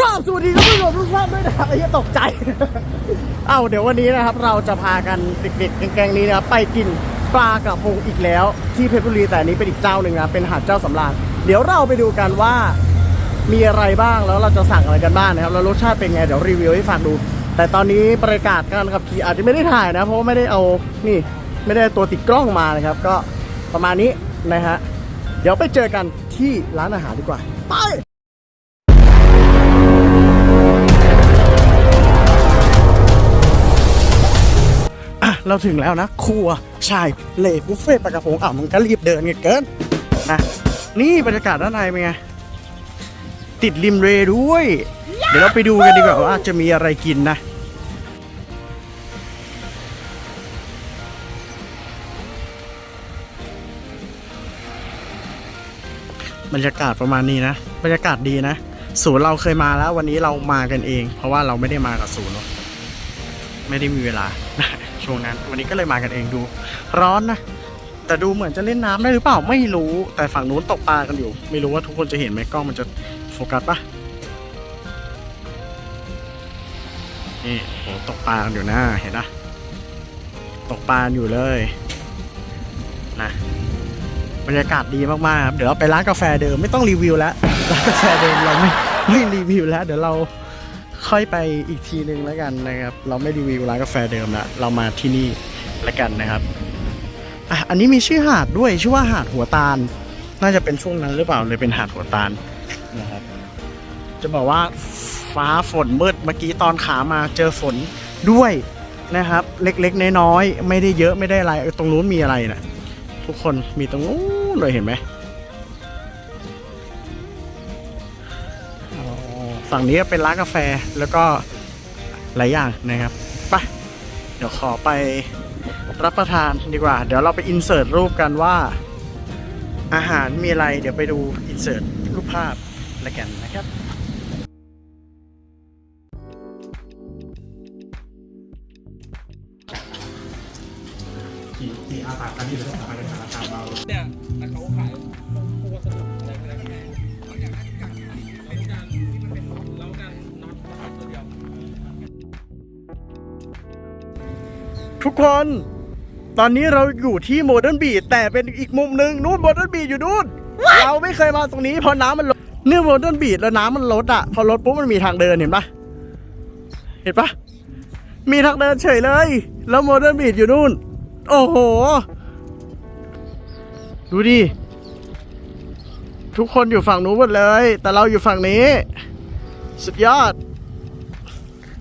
ราบสวัสดีท่านผู้ชมทุกท่านด้วยนะครับไอ้เหี้ยตกใจ เอ้าเดี๋ยววันนี้นะครับ เราจะพากันเด็กๆแกงๆนี้นะครับไปกินปลากระพงอีกแล้ว ที่เพชรบุรีแต่อันนี้เป็นอีกเจ้าหนึ่งนะเป็นหาดเจ้าสำราญเดี๋ยวเราไปดูกันว่ามีอะไรบ้างแล้วเราจะสั่งอะไรกันบ้างนะครับแล้วรสชาติเป็นไงเดี๋ยวรีวิวให้ฟังดู แต่ตอนนี้บรรยากาศการขับขี่อาจจะไม่ได้ถ่ายนะ เพราะว่าไม่ได้เอานี่ไม่ได้ตัวติดกล้องมานะครับ ก็ประมาณนี้นะฮะเดี๋ยวไปเจอกันที่ร้านอาหารดีกว่าไป เราถึงแล้วนะ ครัวชายเลบุฟเฟ่ต์ปลากระพงอะมันก็รีบเดินไงเกินนะนี่บรรยากาศด้านในเป็นไงติดริมเรด้วย เดี๋ยวเราไปดูกันดีกว่าว่าจะมีอะไรกินนะบรรยากาศประมาณนี้นะ บรรยากาศดีนะ ศูนย์เราเคยมาแล้ว วันนี้เรามากันเอง เพราะว่าเราไม่ได้มากับศูนย์เนอะไม่ได้มีเวลา ช่วงนั้น วันนี้ก็เลยมากันเองดู ร้อนนะ แต่ดูเหมือนจะเล่นน้ำได้หรือเปล่าไม่รู้ แต่ฝั่งนู้นตกปลากันอยู่ ไม่รู้ว่าทุกคนจะเห็นไหมกล้องมันจะโฟกัสปะนี่โหตกปลากันอยู่นะเห็นนะตกปลาอยู่เลยนะบรรยากาศดีมากๆครับเดี๋ยวเราไปร้านกาแฟเดิมไม่ต้องรีวิวแล้วร้านกาแฟเดิมเราไม่ไม่รีวิวแล้ว เดี๋ยวเรา ค่อยไปอีกทีหนึ่งแล้วกันนะครับ เราไม่รีวิวร้านกาแฟเดิมละเรามาที่นี่แล้วกันนะครับอะอันนี้มีชื่อหาดด้วยชื่อว่าหาดหัวตาล น่าจะเป็นช่วงนั้นหรือเปล่าเลยเป็นหาดหัวตาลนะครับ จะบอกว่าฟ้าฝนมืดเมื่อกี้ตอนขามาเจอฝนด้วยนะครับ เล็กๆน้อยๆไม่ได้เยอะไม่ได้อะไรตรงนู้นมีอะไรนะทุกคนมีตรงนู้นเลยเห็นไหม ฝั่งนี้ก็เป็นร้านกาแฟแล้วก็หลายอย่างนะครับไปเดี๋ยวขอไปรับประทานดีกว่า เดี๋ยวเราไปอินเสิร์ตรูปกันว่า อาหารมีอะไร เดี๋ยวไปดูอินเสิร์ตรูปภาพแล้วกันนะครับเนี่ยแต่เขาขายพวกวัสดุอะไรไม่ไทุกคน ตอนนี้เราอยู่ที่โมเดิร์นบีแต่เป็นอีกมุมหนึ่งนู่นโมเดิร์นบีอยู่นู่นเราไม่เคยมาตรงนี้เพราะน้ำมันลดเนื่องโมเดิร์นบีแล้วน้ำมันลดอะพอลดปุ๊บมันมีทางเดินเห็นปะเห็นปะมีทางเดินเฉยเลย แล้วโมเดิร์นบีอยู่นู่น โอ้โห ดูดิ ทุกคนอยู่ฝั่งนู้นหมดเลย แต่เราอยู่ฝั่งนี้ สุดยอด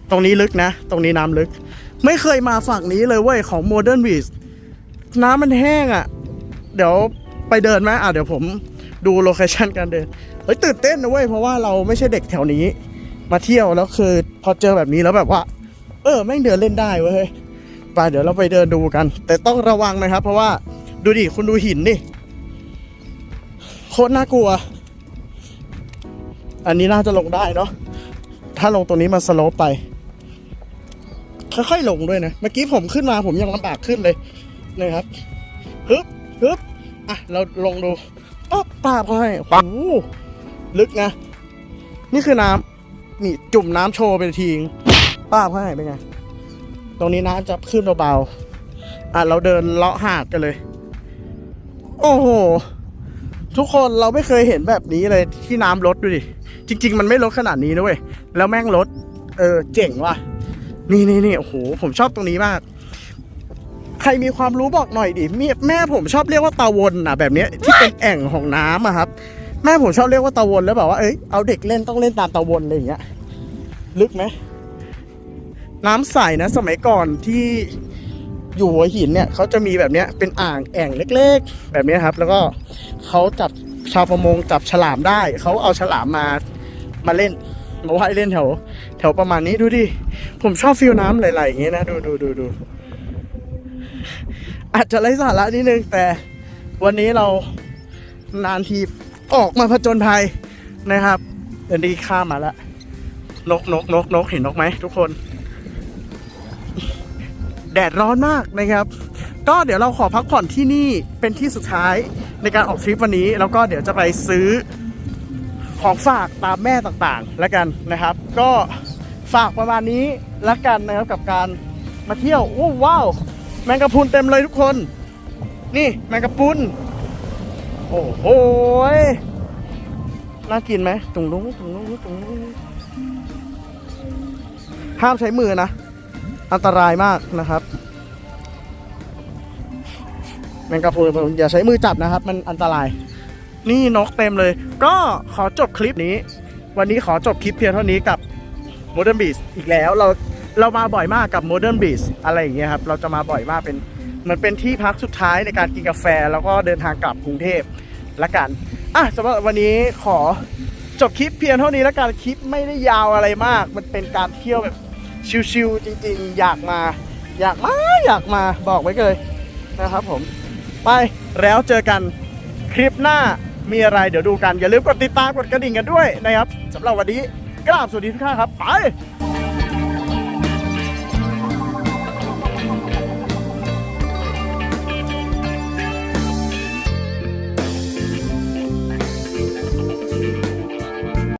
ตรงนี้ลึกนะ ตรงนี้น้ำลึก ไม่เคยมาฝั่งนี้เลยเว้ยของ Modern Beach น้ำมันแห้งอะ่ะ เดี๋ยวไปเดินไหมอะเดี๋ยวผมดูโลเคชันการเดิน เฮ้ยตื่นเต้นนะเว้ยเพราะว่าเราไม่ใช่เด็กแถวนี้ มาเที่ยวแล้วคือพอเจอแบบนี้แล้วแบบว่า เออแม่งเดินเล่นได้เว้ยไปเดี๋ยวเราไปเดินดูกัน แต่ต้องระวังนะครับ เพราะว่าดูดิคุณดูหินดิโคตรน่ากลัว อันนี้น่าจะลงได้เนาะถ้าลงตรงนี้มันสโลปไป ค่อยๆลงด้วยนะ เมื่อกี้ผมขึ้นมาผมยังลำบากขึ้นเลยนะครับฮึบฮึบอะเราลงดูป๊อบป้าบเขาให้โอ้ลึกนะ นี่คือน้ำนี่จุ่มน้ำโชว์เป็นทีงป้าบเขาให้เป็นไง ตรงนี้น้ำจะขึ้นเบาๆอะเราเดินเลาะหาดกันเลย โอ้โหทุกคนเราไม่เคยเห็นแบบนี้เลยที่น้ำลดดูดิ จริง ๆ มันไม่ลดขนาดนี้นะเว้ย แล้วแม่งลด เออ เจ๋งว่ะ นี่นี่นี่โอ้โหผมชอบตรงนี้มาก ใครมีความรู้บอกหน่อยดิแม่แม่ผมชอบเรียกว่าตาวนอะ แบบเนี้ยที่เป็นแอ่งของน้ำอะครับ แม่ผมชอบเรียกว่าตาวนแล้วแบบว่าเอ้ยเอาเด็กเล่นต้องเล่นตามตาวนอะไรอย่างเงี้ยลึกไหมน้ำใสนะ สมัยก่อนที่อยู่หัวหินเนี่ยเขาจะมีแบบเนี้ยเป็นอ่างแอ่งเล็ก ๆ แบบนี้ครับ แล้วก็เขาจับชาวประมงจับฉลามได้เขาเอาฉลามมามาเล่น มาว่ายเล่นแถว แถวประมาณนี้ดูดิ ผมชอบฟิลน้ำไหลๆอย่างเงี้ยนะ ดูดูดูดูอาจจะไร้สาระนิดนึง แต่วันนี้เรานานทีออกมาผจญภัยนะครับเดี๋ยวนี้ข้ามมาแล้วนกนกนกนกเห็นนกไหมทุกคน แดดร้อนมากนะครับ ก็เดี๋ยวเราขอพักผ่อนที่นี่เป็นที่สุดท้ายในการออกทริปวันนี้ แล้วก็เดี๋ยวจะไปซื้อ ของฝากตามแม่ต่างๆ แล้วกันนะครับ ก็ฝากประมาณนี้แล้วกันนะครับกับการมาเที่ยวโอ้ว้าวแมงกะพุนเต็มเลยทุกคน นี่แมงกะพุนโอ้โหยน่ากินไหมตรงนู้นตรงนู้นตรงนู้นห้ามใช้มือนะ อันตรายมากนะครับ แมงกะพรุนอย่าใช้มือจับนะครับ มันอันตราย นี่นกเต็มเลย ก็ขอจบคลิปนี้ วันนี้ขอจบคลิปเพียงเท่านี้กับ Modern Beast อีกแล้วเราเรามาบ่อยมากกับ Modern Beast อะไรอย่างเงี้ยครับ เราจะมาบ่อยมากเป็นมันเป็นที่พักสุดท้ายในการกินกาแฟ แล้วก็เดินทางกลับกรุงเทพละกันอะสำหรับวันนี้ขอจบคลิปเพียงเท่านี้ละกันคลิปไม่ได้ยาวอะไรมาก มันเป็นการเที่ยวแบบชิลๆจริงๆ อยากมา อยากมาอยากมาบอกไว้เลยนะครับผม ไปแล้วเจอกันคลิปหน้า มีอะไรเดี๋ยวดูกันอย่าลืมกดติดตามกดกระดิ่งกันด้วยนะครับสำหรับวันนี้กราบสวัสดีทุกท่านครับไป